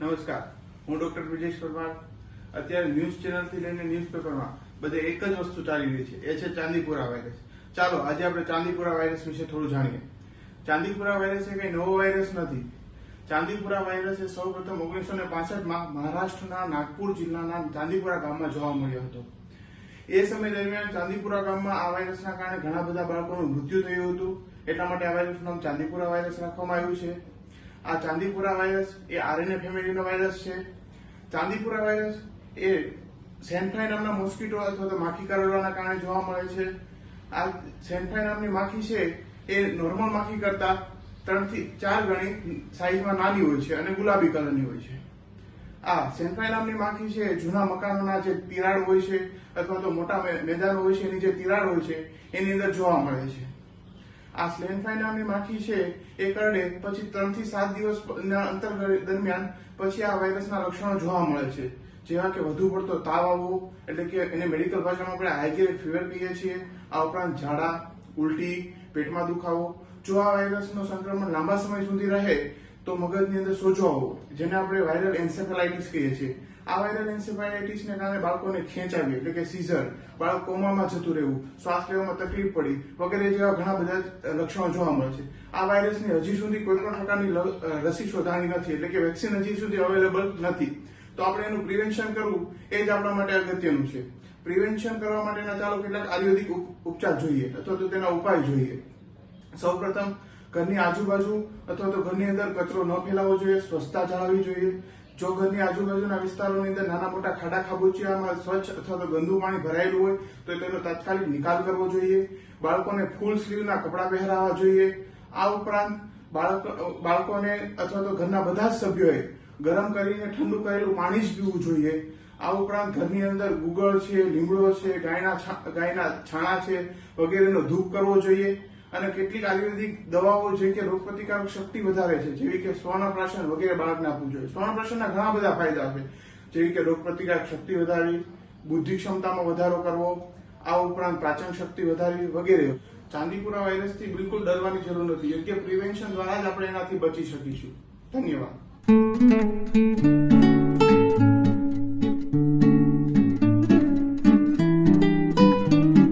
નમસ્કાર. હું ડોક્ટર બ્રિજેશ પરમાર. અત્યારે ન્યૂઝ ચેનલથી લઈને ન્યૂઝપેપરમાં બધે એક જ વસ્તુ ચાલી રહી છે. એ છે ચાંદીપુરા વાયરસ. ચાલો, આજે આપણે ચાંદીપુરા વાયરસ વિશે થોડું જાણીએ. ચાંદીપુરા વાયરસ એ કઈ નવો વાયરસ નથી. ચાંદીપુરા વાયરસ એ સૌ પ્રથમ ઓગણીસો ને પાસઠમાં મહારાષ્ટ્રના નાગપુર જિલ્લાના ચાંદીપુરા ગામમાં જોવા મળ્યો હતો. એ સમય દરમિયાન ચાંદીપુરા ગામમાં આ વાયરસના કારણે ઘણા બધા બાળકોનું મૃત્યુ થયું હતું. એટલા માટે આ વાયરસનું નામ ચાંદીપુરા વાયરસ રાખવામાં આવ્યું છે. આ ચાંદીપુરા વાયરસ એ આરએનએ ફેમિલીનો વાયરસ છે. ચાંદીપુરા વાયરસ એ સેન્ફાઈ નામના મોસ્કીટો અથવા તો માખી કરડવાના કારણે જોવા મળે છે. આ સેન્ફાઈ નામની માખી છે એ નોર્મલ માખી કરતા ત્રણથી ચાર ગણી સાઈઝમાં નાની હોય છે અને ગુલાબી કલરની હોય છે. આ સેન્ફાઈ નામની માખી છે જૂના મકાનોના જે તિરાડ હોય છે અથવા તો મોટા મેદાનો હોય છે એની જે તિરાડ હોય છે એની અંદર જોવા મળે છે. આ સ્લેનફાઈ નામની માખી છે. એ કરડે પછી ત્રણથી સાત દિવસના અંતર દરમિયાન પછી આ વાયરસના લક્ષણો જોવા મળે છે. જેવા કે વધુ પડતો તાવ આવવો, એટલે કે એને મેડિકલ ભાષામાં આપણે હાઈજેનિક ફીવર કહીએ છીએ, આ ઉપરાંત ઝાડા, ઉલટી, પેટમાં દુખાવો. જો આ વાયરસનું સંક્રમણ લાંબા સમય સુધી રહે તો મગજની અંદર સોજો આવવો જેને આપણે વાયરલ એન્સેફેલાઇટિસ કહીએ છીએ. આ વાયરલ એન્સેફેલાઇટિસને કારણે બાળકોને ખેંચાવી, એટલે કે સીઝર બાળક કોમામાં જતું રહેવું, શ્વાસ લેવામાં તકલીફ પડી, વગેરે જેવા ઘણા બધા લક્ષણો જોવા મળે છે. આ વાયરસની હજી સુધી કોઈ પણ પ્રકારની રસી શોધાણી નથી, એટલે કે વેક્સિન હજી સુધી અવેલેબલ નથી. તો આપણે એનું પ્રિવેન્શન કરવું, એ જ આપણા માટે અગત્યનું છે. પ્રિવેન્શન કરવા માટેના ચાલો કેટલાક આયુર્વેદિક ઉપચાર જોઈએ, અથવા તો તેના ઉપાય જોઈએ. સૌપ્રથમ ઘરની આજુબાજુ અથવા તો ઘરની અંદર કચરો ન ફેલાવવો જોઈએ, સ્વચ્છતા જાળવવી જોઈએ. જો ઘરની આજુબાજુના વિસ્તારોની અંદર નાના મોટા ખાડા ખાબોચિયામાં સ્વચ્છ અથવા તો ગંદુ પાણી ભરાયેલું હોય, તો તેનો તાત્કાલિક નિકાલ કરવો જોઈએ. બાળકોને ફૂલ સ્લીવના કપડાં પહેરાવવા જોઈએ. આ ઉપરાંત બાળક, બાળકોને અથવા તો ઘરના બધા જ સભ્યોએ ગરમ કરીને ઠંડુ કરેલું પાણી જ પીવું જોઈએ. આ ઉપરાંત ઘરની અંદર ગુગળ છે, લીમડો છે, ગાયના ગાયના છાણા છે વગેરેનો ધૂપ કરવો જોઈએ. અને કેટલીક આયુર્વેદિક દવાઓ છે કે રોગપ્રતિકારક શક્તિ વધારે છે, જેવી કે સ્વર્ણપ્રાશન વગેરે બાળકને આપવું જોઈએ. સ્વર્ણપ્રાશનના ઘણા બધા ફાયદા છે, જેવી કે રોગપ્રતિકારક શક્તિ વધારવી, બુદ્ધિ ક્ષમતામાં વધારો કરવો, આ ઉપરાંત પાચન શક્તિ વધારવી વગેરે. ચાંદીપુરા વાયરસથી બિલકુલ ડરવાની જરૂર નથી. યોગ્ય પ્રિવેન્શન દ્વારા જ આપણે એનાથી બચી શકીશું. ધન્યવાદ.